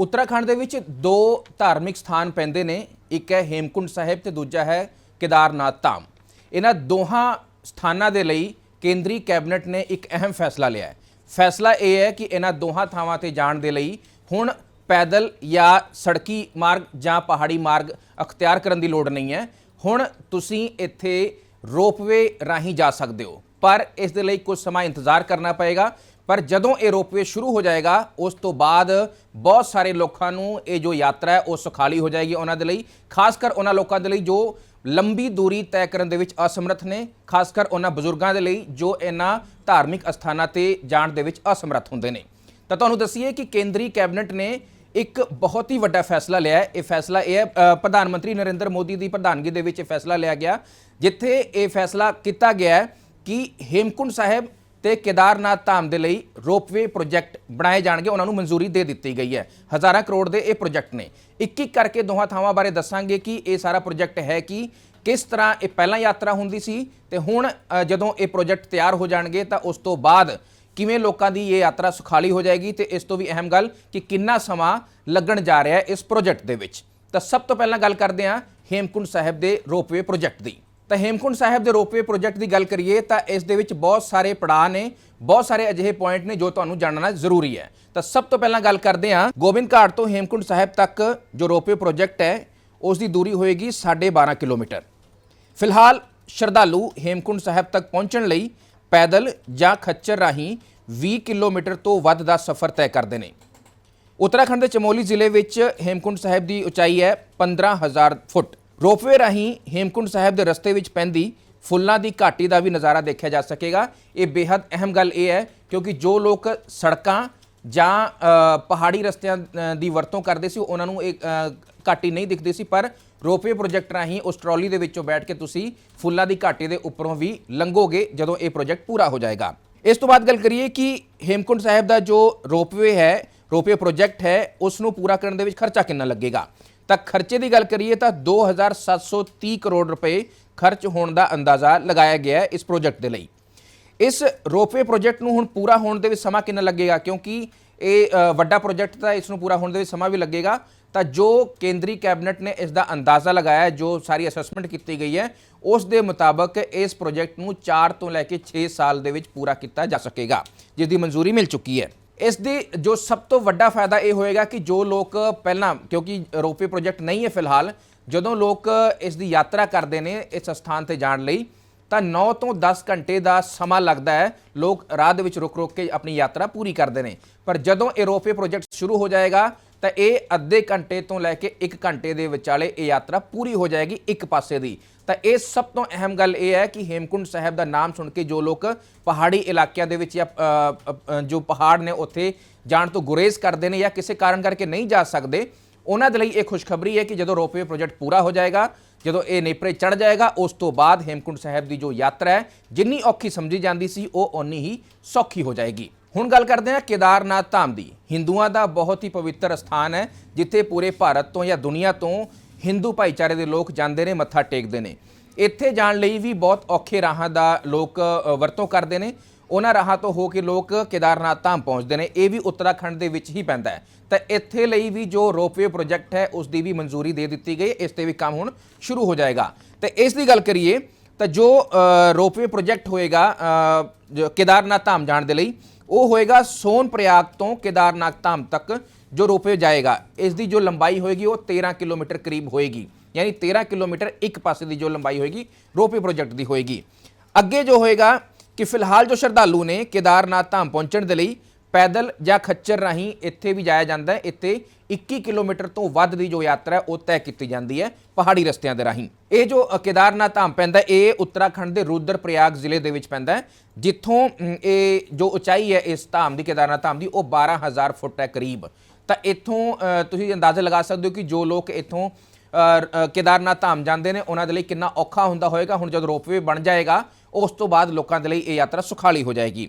ਉੱਤਰਾਖੰਡ ਦੇ ਵਿੱਚ ਦੋ ਧਾਰਮਿਕ ਸਥਾਨ ਪੈਂਦੇ ਨੇ, ਇੱਕ ਹੈ ਹੇਮਕੁੰਡ ਸਾਹਿਬ ਤੇ ਦੂਜਾ ਹੈ ਕੇਦਾਰਨਾਥ ਧਾਮ। ਇਹਨਾਂ ਦੋਹਾਂ ਸਥਾਨਾਂ ਦੇ ਲਈ ਕੇਂਦਰੀ ਕੈਬਨਿਟ ਨੇ ਇੱਕ ਅਹਿਮ ਫੈਸਲਾ ਲਿਆ ਹੈ। ਫੈਸਲਾ ਇਹ ਹੈ ਕਿ ਇਹਨਾਂ ਦੋਹਾਂ ਥਾਵਾਂ ਤੇ ਜਾਣ ਦੇ ਲਈ ਹੁਣ ਪੈਦਲ ਜਾਂ ਸੜਕੀ ਮਾਰਗ ਜਾਂ ਪਹਾੜੀ ਮਾਰਗ ਅਖਤਿਆਰ ਕਰਨ ਦੀ ਲੋੜ ਨਹੀਂ ਹੈ। ਹੁਣ ਤੁਸੀਂ ਇੱਥੇ ਰੋਪਵੇ ਰਾਹੀਂ ਜਾ ਸਕਦੇ ਹੋ, ਪਰ ਇਸ ਦੇ ਲਈ ਕੁਝ ਸਮਾਂ ਇੰਤਜ਼ਾਰ ਕਰਨਾ ਪਏਗਾ। ਪਰ ਜਦੋਂ ਇਹ ਰੋਪਵੇ ਸ਼ੁਰੂ ਹੋ ਜਾਏਗਾ, ਉਸ ਤੋਂ ਬਾਅਦ ਬਹੁਤ ਸਾਰੇ ਲੋਕਾਂ ਨੂੰ ਇਹ ਜੋ ਯਾਤਰਾ ਹੈ, ਉਹ ਸੁਖਾਲੀ ਹੋ ਜਾਏਗੀ ਉਹਨਾਂ ਦੇ ਲਈ, ਖਾਸ ਕਰ ਉਹਨਾਂ ਲੋਕਾਂ ਦੇ ਲਈ ਜੋ ਲੰਬੀ ਦੂਰੀ ਤੈਅ ਕਰਨ ਦੇ ਵਿੱਚ ਅਸਮਰਥ ਨੇ, ਖਾਸ ਕਰ ਉਹਨਾਂ ਬਜ਼ੁਰਗਾਂ ਦੇ ਲਈ ਜੋ ਇਹਨਾਂ ਧਾਰਮਿਕ ਅਸਥਾਨਾਂ ਤੇ ਜਾਣ ਦੇ ਵਿੱਚ ਅਸਮਰਥ ਹੁੰਦੇ ਨੇ। ਤਾਂ ਤੁਹਾਨੂੰ ਦੱਸੀਏ ਕਿ ਕੇਂਦਰੀ ਕੈਬਨਿਟ ਨੇ ਇੱਕ ਬਹੁਤ ਹੀ ਵੱਡਾ ਫੈਸਲਾ ਲਿਆ ਹੈ। ਇਹ ਫੈਸਲਾ ਇਹ ਹੈ ਪ੍ਰਧਾਨ ਮੰਤਰੀ ਨਰਿੰਦਰ ਮੋਦੀ ਦੀ ਪ੍ਰਧਾਨਗੀ ਦੇ ਵਿੱਚ ਇਹ ਫੈਸਲਾ ਲਿਆ ਗਿਆ, ਜਿੱਥੇ ਇਹ ਫੈਸਲਾ ਕੀਤਾ ਗਿਆ ਹੈ ਕਿ ਹੇਮਕੁੰਡ ਸਾਹਿਬ ਤੇ ਕੇਦਾਰਨਾਥ ਧਾਮ ਦੇ ਲਈ ਰੋਪਵੇ ਪ੍ਰੋਜੈਕਟ ਬਣਾਏ ਜਾਣਗੇ। ਉਹਨਾਂ ਨੂੰ ਮਨਜ਼ੂਰੀ ਦੇ ਦਿੱਤੀ ਗਈ ਹੈ। ਹਜ਼ਾਰਾਂ ਕਰੋੜ ਦੇ ਇਹ ਪ੍ਰੋਜੈਕਟ ਨੇ। ਇੱਕ ਇੱਕ ਕਰਕੇ ਦੋਹਾਂ ਥਾਵਾਂ ਬਾਰੇ ਦੱਸਾਂਗੇ ਕਿ ਇਹ ਸਾਰਾ ਪ੍ਰੋਜੈਕਟ ਹੈ ਕਿ, ਕਿਸ ਤਰ੍ਹਾਂ ਇਹ ਪਹਿਲਾਂ ਯਾਤਰਾ ਹੁੰਦੀ ਸੀ ਤੇ ਹੁਣ ਜਦੋਂ ਇਹ ਪ੍ਰੋਜੈਕਟ ਤਿਆਰ ਹੋ ਜਾਣਗੇ ਤਾਂ ਉਸ ਤੋਂ ਬਾਅਦ ਕਿਵੇਂ ਲੋਕਾਂ ਦੀ ਇਹ ਯਾਤਰਾ ਸੁਖਾਲੀ ਹੋ ਜਾਏਗੀ ਤੇ ਇਸ ਤੋਂ ਵੀ ਅਹਿਮ ਗੱਲ ਕਿ ਕਿੰਨਾ ਸਮਾਂ ਲੱਗਣ ਜਾ ਰਿਹਾ ਹੈ ਇਸ ਪ੍ਰੋਜੈਕਟ ਦੇ ਵਿੱਚ। ਤਾਂ ਸਭ ਤੋਂ ਪਹਿਲਾਂ ਗੱਲ ਕਰਦੇ ਹਾਂ ਹੇਮਕੁੰਡ ਸਾਹਿਬ ਦੇ ਰੋਪਵੇ ਪ੍ਰੋਜੈਕਟ ਦੀ। ਤਾਂ ਹੇਮਕੁੰਡ ਸਾਹਿਬ ਦੇ ਰੋਪਵੇ ਪ੍ਰੋਜੈਕਟ ਦੀ ਗੱਲ ਕਰੀਏ ਤਾਂ ਇਸ ਦੇ ਵਿੱਚ ਬਹੁਤ ਸਾਰੇ ਪੜਾਅ ਨੇ, ਬਹੁਤ ਸਾਰੇ ਅਜਿਹੇ ਪੁਆਇੰਟ ਨੇ ਜੋ ਤੁਹਾਨੂੰ ਜਾਣਨਾ ਜ਼ਰੂਰੀ ਹੈ। ਤਾਂ ਸਭ ਤੋਂ ਪਹਿਲਾਂ ਗੱਲ ਕਰਦੇ ਹਾਂ ਗੋਬਿੰਦ ਘਾਟ ਤੋਂ ਹੇਮਕੁੰਡ ਸਾਹਿਬ ਤੱਕ ਜੋ ਰੋਪਵੇ ਪ੍ਰੋਜੈਕਟ ਹੈ, ਉਸ ਦੀ ਦੂਰੀ ਹੋਏਗੀ 12.5 ਕਿਲੋਮੀਟਰ। ਫਿਲਹਾਲ ਸ਼ਰਧਾਲੂ ਹੇਮਕੁੰਡ ਸਾਹਿਬ ਤੱਕ ਪਹੁੰਚਣ ਲਈ ਪੈਦਲ ਜਾਂ ਖੱਚਰ ਰਾਹੀਂ 20 ਕਿਲੋਮੀਟਰ ਤੋਂ ਵੱਧ ਦਾ ਸਫ਼ਰ ਤੈਅ ਕਰਦੇ ਨੇ। ਉੱਤਰਾਖੰਡ ਦੇ ਚਮੋਲੀ ਜ਼ਿਲ੍ਹੇ ਵਿੱਚ ਹੇਮਕੁੰਡ ਸਾਹਿਬ ਦੀ ਉਚਾਈ ਹੈ 15000 ਫੁੱਟ। ਰੋਪਵੇ ਰਾਹੀਂ ਹੇਮਕੁੰਡ ਸਾਹਿਬ ਦੇ ਰਸਤੇ ਵਿੱਚ ਪੈਂਦੀ ਫੁੱਲਾਂ ਦੀ ਘਾਟੀ ਦਾ ਵੀ ਨਜ਼ਾਰਾ ਦੇਖਿਆ ਜਾ ਸਕੇਗਾ। ਇਹ ਬੇहद ਅਹਿਮ ਗੱਲ ਇਹ ਹੈ ਕਿਉਂਕਿ ਜੋ ਲੋਕ ਸੜਕਾਂ ਜਾਂ ਪਹਾੜੀ ਰਸਤਿਆਂ ਦੀ ਵਰਤੋਂ ਕਰਦੇ ਸੀ, ਉਹਨਾਂ ਨੂੰ ਇਹ ਘਾਟੀ ਨਹੀਂ ਦਿਖਦੀ ਸੀ। ਪਰ ਰੋਪਵੇ ਪ੍ਰੋਜੈਕਟ ਰਾਹੀਂ ਉਸ ਟਰਾਲੀ ਦੇ ਵਿੱਚੋਂ ਬੈਠ ਕੇ ਤੁਸੀਂ ਫੁੱਲਾਂ ਦੀ ਘਾਟੀ ਦੇ ਉੱਪਰੋਂ ਵੀ ਲੰਘੋਗੇ ਜਦੋਂ ਇਹ ਪ੍ਰੋਜੈਕਟ ਪੂਰਾ ਹੋ ਜਾਏਗਾ। ਇਸ ਤੋਂ ਬਾਅਦ ਗੱਲ ਕਰੀਏ ਕਿ ਹੇਮਕੁੰਟ ਸਾਹਿਬ ਦਾ ਜੋ ਰੋਪਵੇ ਹੈ, ਰੋਪਵੇ ਪ੍ਰੋਜੈਕਟ ਹੈ, ਉਸ ਨੂੰ ਪੂਰਾ ਕਰਨ ਦੇ ਵਿੱਚ ਖਰਚਾ ਕਿੰਨਾ ਲੱਗੇਗਾ? ਤਾਂ ਖਰਚੇ ਦੀ ਗੱਲ ਕਰੀਏ ਤਾਂ 2730 ਕਰੋੜ ਰੁਪਏ ਖਰਚ ਹੋਣ ਦਾ ਅੰਦਾਜ਼ਾ ਲਗਾਇਆ ਗਿਆ ਹੈ ਇਸ ਪ੍ਰੋਜੈਕਟ ਦੇ ਲਈ। ਇਸ ਰੋਪਵੇ ਪ੍ਰੋਜੈਕਟ ਨੂੰ ਹੁਣ ਪੂਰਾ ਹੋਣ ਦੇ ਵਿੱਚ ਸਮਾਂ ਕਿੰਨਾ ਲੱਗੇਗਾ? ਕਿਉਂਕਿ ਇਹ ਵੱਡਾ ਪ੍ਰੋਜੈਕਟ ਤਾਂ ਇਸ ਨੂੰ ਪੂਰਾ ਹੋਣ ਦੇ ਵਿੱਚ ਸਮਾਂ ਵੀ ਲੱਗੇਗਾ। ਤਾਂ ਜੋ ਕੇਂਦਰੀ ਕੈਬਨਿਟ ਨੇ ਇਸ ਦਾ ਅੰਦਾਜ਼ਾ ਲਗਾਇਆ ਹੈ, ਜੋ ਸਾਰੀ ਅਸੈਸਮੈਂਟ ਕੀਤੀ ਗਈ ਹੈ, ਉਸ ਦੇ ਮੁਤਾਬਕ ਇਸ ਪ੍ਰੋਜੈਕਟ ਨੂੰ 4 ਤੋਂ ਲੈ ਕੇ 6 ਸਾਲ ਦੇ ਵਿੱਚ ਪੂਰਾ ਕੀਤਾ ਜਾ ਸਕੇਗਾ, ਜਿਸ ਦੀ ਮਨਜ਼ੂਰੀ ਮਿਲ ਚੁੱਕੀ ਹੈ। ਇਸ ਦੀ ਜੋ ਸਭ ਤੋਂ ਵੱਡਾ ਫਾਇਦਾ ਇਹ ਹੋਏਗਾ ਕਿ ਜੋ ਲੋਕ ਪਹਿਲਾਂ, ਕਿਉਂਕਿ ਰੋਪਵੇ ਪ੍ਰੋਜੈਕਟ ਨਹੀਂ ਹੈ ਫਿਲਹਾਲ, ਜਦੋਂ ਲੋਕ ਇਸ ਦੀ ਯਾਤਰਾ ਕਰਦੇ ਨੇ ਇਸ ਸਥਾਨ ਤੇ ਜਾਣ ਲਈ, ਤਾਂ 9 ਤੋਂ 10 ਘੰਟੇ ਦਾ ਸਮਾਂ ਲੱਗਦਾ ਹੈ। ਲੋਕ ਰਾਹ ਦੇ ਵਿੱਚ ਰੁਕ ਰੁਕ ਕੇ ਆਪਣੀ ਯਾਤਰਾ ਪੂਰੀ ਕਰਦੇ ਨੇ। ਪਰ ਜਦੋਂ ਇਹ ਰੋਪਵੇ ਪ੍ਰੋਜੈਕਟ ਸ਼ੁਰੂ ਹੋ ਜਾਏਗਾ ਤਾਂ ਇਹ ਅੱਧੇ ਘੰਟੇ ਤੋਂ ਲੈ ਕੇ 1 ਘੰਟੇ ਦੇ ਵਿਚਾਲੇ ਇਹ ਯਾਤਰਾ ਪੂਰੀ ਹੋ ਜਾਏਗੀ ਇੱਕ ਪਾਸੇ ਦੀ। ਤਾਂ ਇਹ ਸਭ ਤੋਂ ਅਹਿਮ ਗੱਲ ਇਹ ਹੈ ਕਿ ਹੇਮਕੁੰਡ ਸਾਹਿਬ ਦਾ ਨਾਮ ਸੁਣ ਕੇ ਜੋ ਲੋਕ ਪਹਾੜੀ ਇਲਾਕਿਆਂ ਦੇ ਵਿੱਚ ਜਾਂ ਜੋ ਪਹਾੜ ਨੇ ਉੱਥੇ ਜਾਣ ਤੋਂ ਗੁਰੇਜ਼ ਕਰਦੇ ਨੇ ਜਾਂ ਕਿਸੇ ਕਾਰਨ ਕਰਕੇ ਨਹੀਂ ਜਾ ਸਕਦੇ, ਉਹਨਾਂ ਦੇ ਲਈ ਇਹ ਖੁਸ਼ਖਬਰੀ ਹੈ ਕਿ ਜਦੋਂ ਰੋਪਵੇ ਪ੍ਰੋਜੈਕਟ ਪੂਰਾ ਹੋ ਜਾਏਗਾ, ਜਦੋਂ ਇਹ ਨੇਪਰੇ ਚੜ ਜਾਏਗਾ, ਉਸ ਤੋਂ ਬਾਅਦ ਹੇਮਕੁੰਡ ਸਾਹਿਬ ਦੀ ਜੋ ਯਾਤਰਾ ਹੈ, ਜਿੰਨੀ ਔਖੀ ਸਮਝੀ ਜਾਂਦੀ ਸੀ, ਉਹ ਓਨੀ ਹੀ ਸੌਖੀ ਹੋ ਜਾਏਗੀ। ਹੁਣ ਗੱਲ ਕਰਦੇ ਹਾਂ ਕੇਦਾਰਨਾਥ ਧਾਮ ਦੀ। ਹਿੰਦੂਆਂ ਦਾ ਬਹੁਤ ਹੀ ਪਵਿੱਤਰ ਸਥਾਨ ਹੈ, ਜਿੱਥੇ ਪੂਰੇ ਭਾਰਤ ਤੋਂ ਜਾਂ ਦੁਨੀਆ ਤੋਂ ਹਿੰਦੂ ਭਾਈਚਾਰੇ ਦੇ ਲੋਕ ਜਾਂਦੇ ਨੇ, ਮੱਥਾ ਟੇਕਦੇ ਨੇ। ਇੱਥੇ ਜਾਣ ਲਈ ਵੀ ਬਹੁਤ ਔਖੇ ਰਾਹਾਂ ਦਾ ਲੋਕ ਵਰਤੋਂ ਕਰਦੇ ਨੇ। ਉਹਨਾਂ ਰਾਹਾਂ ਤੋਂ ਹੋ ਕੇ ਲੋਕ ਕੇਦਾਰਨਾਥ ਧਾਮ ਪਹੁੰਚਦੇ ਨੇ। ਇਹ ਵੀ ਉੱਤਰਾਖੰਡ ਦੇ ਵਿੱਚ ਹੀ ਪੈਂਦਾ ਹੈ। ਤਾਂ ਇੱਥੇ ਲਈ ਵੀ ਜੋ ਰੋਪਵੇ ਪ੍ਰੋਜੈਕਟ ਹੈ, ਉਸ ਦੀ ਵੀ ਮਨਜ਼ੂਰੀ ਦੇ ਦਿੱਤੀ ਗਈ। ਇਸ ਤੇ ਵੀ ਕੰਮ ਹੁਣ ਸ਼ੁਰੂ ਹੋ ਜਾਏਗਾ। ਤੇ ਇਸ ਦੀ ਗੱਲ ਕਰੀਏ, ਤਾਂ ਜੋ ਰੋਪਵੇ ਪ੍ਰੋਜੈਕਟ ਹੋਏਗਾ ਜੋ ਕੇਦਾਰਨਾਥ ਧਾਮ ਜਾਣ ਦੇ ਲਈ ਉਹ ਹੋਏਗਾ ਸੋਨ ਪ੍ਰਯਾਗ ਤੋਂ ਕੇਦਾਰਨਾਥ ਧਾਮ ਤੱਕ, ਜੋ ਰੋਪਵੇ ਜਾਏਗਾ। ਇਸ ਦੀ ਜੋ ਲੰਬਾਈ ਹੋਏਗੀ, ਉਹ 13 ਕਿਲੋਮੀਟਰ ਕਰੀਬ ਹੋਏਗੀ। ਯਾਨੀ 13 ਕਿਲੋਮੀਟਰ ਇੱਕ ਪਾਸੇ ਦੀ ਜੋ ਲੰਬਾਈ ਹੋਏਗੀ, ਰੋਪਵੇ ਪ੍ਰੋਜੈਕਟ ਦੀ ਹੋਏਗੀ। ਅੱਗੇ ਜੋ ਹੋਏਗਾ ਕਿ ਫਿਲਹਾਲ ਜੋ ਸ਼ਰਧਾਲੂ ਨੇ ਕੇਦਾਰਨਾਥ ਧਾਮ ਪਹੁੰਚਣ ਦੇ ਲਈ ਪੈਦਲ ਜਾਂ ਖੱਚਰ ਰਾਹੀਂ ਇੱਥੇ ਵੀ ਜਾਇਆ ਜਾਂਦਾ ਹੈ। ਇੱਥੇ 21 ਕਿਲੋਮੀਟਰ ਤੋਂ ਵੱਧ ਦੀ ਜੋ ਯਾਤਰਾ ਹੈ, ਉਹ ਤੈਅ ਕੀਤੀ ਜਾਂਦੀ ਹੈ ਪਹਾੜੀ ਰਸਤਿਆਂ ਦੇ ਰਾਹੀਂ। ਇਹ ਜੋ ਕੇਦਾਰਨਾਥ ਧਾਮ ਪੈਂਦਾ ਇਹ ਉੱਤਰਾਖੰਡ ਦੇ ਰੁਦਰਪ੍ਰਯਾਗ ਜ਼ਿਲ੍ਹੇ ਦੇ ਵਿੱਚ ਪੈਂਦਾ ਹੈ, ਜਿੱਥੋਂ ਇਹ ਜੋ ਉਚਾਈ ਹੈ ਇਸ ਧਾਮ ਦੀ, ਕੇਦਾਰਨਾਥ ਧਾਮ ਦੀ, ਉਹ 12000 ਫੁੱਟ ਹੈ ਕਰੀਬ। ਤਾਂ ਇੱਥੋਂ ਤੁਸੀਂ ਅੰਦਾਜ਼ਾ ਲਗਾ ਸਕਦੇ ਹੋ ਕਿ ਜੋ ਲੋਕ ਇੱਥੋਂ ਕੇਦਾਰਨਾਥ ਧਾਮ ਜਾਂਦੇ ਨੇ, ਉਹਨਾਂ ਦੇ ਲਈ ਕਿੰਨਾ ਔਖਾ ਹੁੰਦਾ ਹੋਏਗਾ। ਹੁਣ ਜਦ ਰੋਪਵੇ ਬਣ ਜਾਏਗਾ, ਉਸ ਤੋਂ ਬਾਅਦ ਲੋਕਾਂ ਦੇ ਲਈ ਇਹ ਯਾਤਰਾ ਸੁਖਾਲੀ ਹੋ ਜਾਏਗੀ।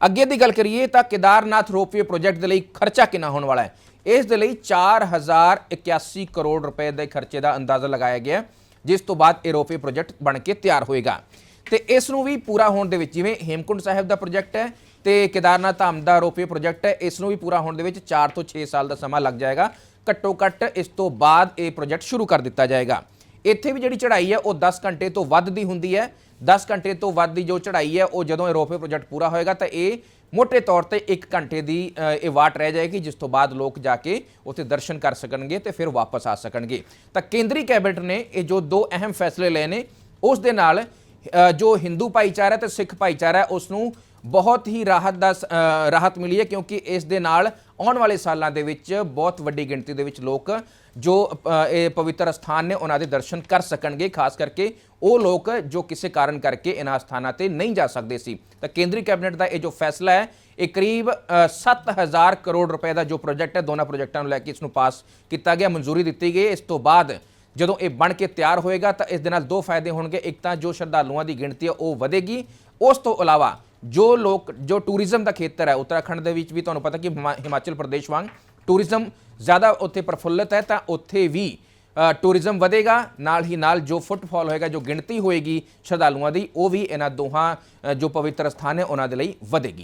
ਅੱਗੇ ਦੀ ਗੱਲ ਕਰੀਏ ਤਾਂ ਕੇਦਾਰਨਾਥ ਰੋਪਵੇ ਪ੍ਰੋਜੈਕਟ ਦੇ ਲਈ ਖਰਚਾ ਕਿੰਨਾ ਹੋਣ ਵਾਲਾ ਹੈ? ਇਸ ਦੇ ਲਈ 4081 ਕਰੋੜ ਰੁਪਏ ਦੇ ਖਰਚੇ ਦਾ ਅੰਦਾਜ਼ਾ ਲਗਾਇਆ ਗਿਆ, ਜਿਸ ਤੋਂ ਬਾਅਦ ਇਹ ਰੋਪਵੇ ਪ੍ਰੋਜੈਕਟ ਬਣ ਕੇ ਤਿਆਰ ਹੋਏਗਾ। ਤੇ ਇਸ ਨੂੰ ਵੀ ਪੂਰਾ ਹੋਣ ਦੇ ਵਿੱਚ ਜਿਵੇਂ ਹੇਮਕੁੰਡ ਸਾਹਿਬ ਦਾ ਪ੍ਰੋਜੈਕਟ ਹੈ ਤੇ ਕੇਦਾਰਨਾਥ ਧਾਮ ਦਾ ਰੋਪਵੇ ਪ੍ਰੋਜੈਕਟ ਹੈ, ਇਸ ਨੂੰ ਵੀ ਪੂਰਾ ਹੋਣ ਦੇ ਵਿੱਚ 4 ਤੋਂ 6 ਸਾਲ ਦਾ ਸਮਾਂ ਲੱਗ ਜਾਏਗਾ। ਘੱਟੋ ਘੱਟ ਇਸ ਤੋਂ ਬਾਅਦ ਇਹ ਪ੍ਰੋਜੈਕਟ ਸ਼ੁਰੂ ਕਰ ਦਿੱਤਾ ਜਾਏਗਾ। ਇੱਥੇ ਵੀ ਜਿਹੜੀ ਚੜ੍ਹਾਈ ਹੈ ਉਹ 10 ਘੰਟੇ ਤੋਂ ਵੱਧ ਦੀ ਹੁੰਦੀ ਹੈ। 10 ਘੰਟੇ ਤੋਂ ਵੱਧ ਦੀ ਜੋ ਚੜ੍ਹਾਈ ਹੈ ਉਹ ਜਦੋਂ ਇਹ ਰੋਪਵੇ ਪ੍ਰੋਜੈਕਟ ਪੂਰਾ ਹੋਏਗਾ ਤਾਂ ਇਹ ਮੋٹے ਤੌਰ ਤੇ 1 ਘੰਟੇ ਦੀ ਇਹ ਵਾਟ ਰਹਿ ਜਾਏਗੀ ਜਿਸ ਤੋਂ ਬਾਅਦ ਲੋਕ ਜਾ ਕੇ ਉੱਥੇ ਦਰਸ਼ਨ ਕਰ ਸਕਣਗੇ ਤੇ ਫਿਰ ਵਾਪਸ ਆ ਸਕਣਗੇ। ਤਾਂ ਕੇਂਦਰੀ ਕੈਬਨਿਟ ਨੇ ਇਹ ਜੋ ਦੋ ਅਹਿਮ ਫੈਸਲੇ ਲਏ ਨੇ ਉਸ ਦੇ ਨਾਲ ਜੋ ਹਿੰਦੂ ਭਾਈਚਾਰਾ ਤੇ ਸਿੱਖ ਭਾਈਚਾਰਾ ਹੈ, ਉਸ ਨੂੰ ਬਹੁਤ ਹੀ ਰਾਹਤ ਦਾ ਸ- ਰਾਹਤ ਮਿਲੀ ਹੈ ਕਿਉਂਕਿ ਇਸ ਦੇ ਨਾਲ ਆਉਣ ਵਾਲੇ ਸਾਲਾਂ ਦੇ ਵਿੱਚ ਬਹੁਤ ਵੱਡੀ ਗਿਣਤੀ ਦੇ ਵਿੱਚ ਲੋਕ ਜੋ ਇਹ ਪਵਿੱਤਰ ਸਥਾਨ ਨੇ ਉਹਨਾਂ ਦੇ ਦਰਸ਼ਨ ਕਰ ਸਕਣਗੇ। ਖਾਸ ਕਰਕੇ ਉਹ ਲੋਕ ਜੋ ਕਿਸੇ ਕਾਰਨ ਕਰਕੇ ਇਹਨਾਂ ਸਥਾਨਾਂ ਤੇ ਨਹੀਂ ਜਾ ਸਕਦੇ ਸੀ। ਤਾਂ ਕੇਂਦਰੀ ਕੈਬਨਿਟ ਦਾ ਇਹ ਜੋ ਫੈਸਲਾ ਹੈ ਇਹ ਕਰੀਬ ਅ, 7000 ਕਰੋੜ ਰੁਪਏ ਦਾ ਜੋ ਪ੍ਰੋਜੈਕਟ ਹੈ ਦੋਨਾਂ ਪ੍ਰੋਜੈਕਟਾਂ ਨੂੰ ਲੈ ਕੇ ਇਸ ਨੂੰ ਪਾਸ ਕੀਤਾ ਗਿਆ ਮਨਜ਼ੂਰੀ ਦਿੱਤੀ ਗਈ ਇਸ ਤੋਂ ਬਾਅਦ ਜਦੋਂ ਇਹ ਬਣ ਕੇ ਤਿਆਰ ਹੋਏਗਾ ਤਾਂ ਇਸ ਦੇ ਨਾਲ ਦੋ ਫਾਇਦੇ ਹੋਣਗੇ। ਇੱਕ ਤਾਂ ਜੋ ਸ਼ਰਧਾਲੂਆਂ ਦੀ ਗਿਣਤੀ ਹੈ ਉਹ ਵਧੇਗੀ। ਉਸ ਤੋਂ ਇਲਾਵਾ ਜੋ ਲੋਕ ਜੋ ਟੂਰਿਜ਼ਮ ਦਾ ਖੇਤਰ ਹੈ ਉੱਤਰਾਖੰਡ ਦੇ ਵਿੱਚ ਵੀ ਤੁਹਾਨੂੰ ਪਤਾ ਕਿ ਹਿਮਾ- ਹਿਮਾਚਲ ਪ੍ਰਦੇਸ਼ ਵਾਂਗ ਟੂਰਿਜ਼ਮ ਜ਼ਿਆਦਾ ਉੱਥੇ ਪ੍ਰਫੁੱਲਤ ਹੈ, ਤਾਂ ਉੱਥੇ ਵੀ ਟੂਰਿਜ਼ਮ ਵਧੇਗਾ। ਨਾਲ ਹੀ ਨਾਲ ਜੋ ਫੁੱਟਫਾਲ ਹੋਏਗਾ, ਜੋ ਗਿਣਤੀ ਹੋਏਗੀ ਸ਼ਰਧਾਲੂਆਂ ਦੀ, ਉਹ ਵੀ ਇਹਨਾਂ ਦੋਹਾਂ ਜੋ ਪਵਿੱਤਰ ਸਥਾਨ ਹੈ ਉਹਨਾਂ ਦੇ ਲਈ ਵਧੇਗੀ।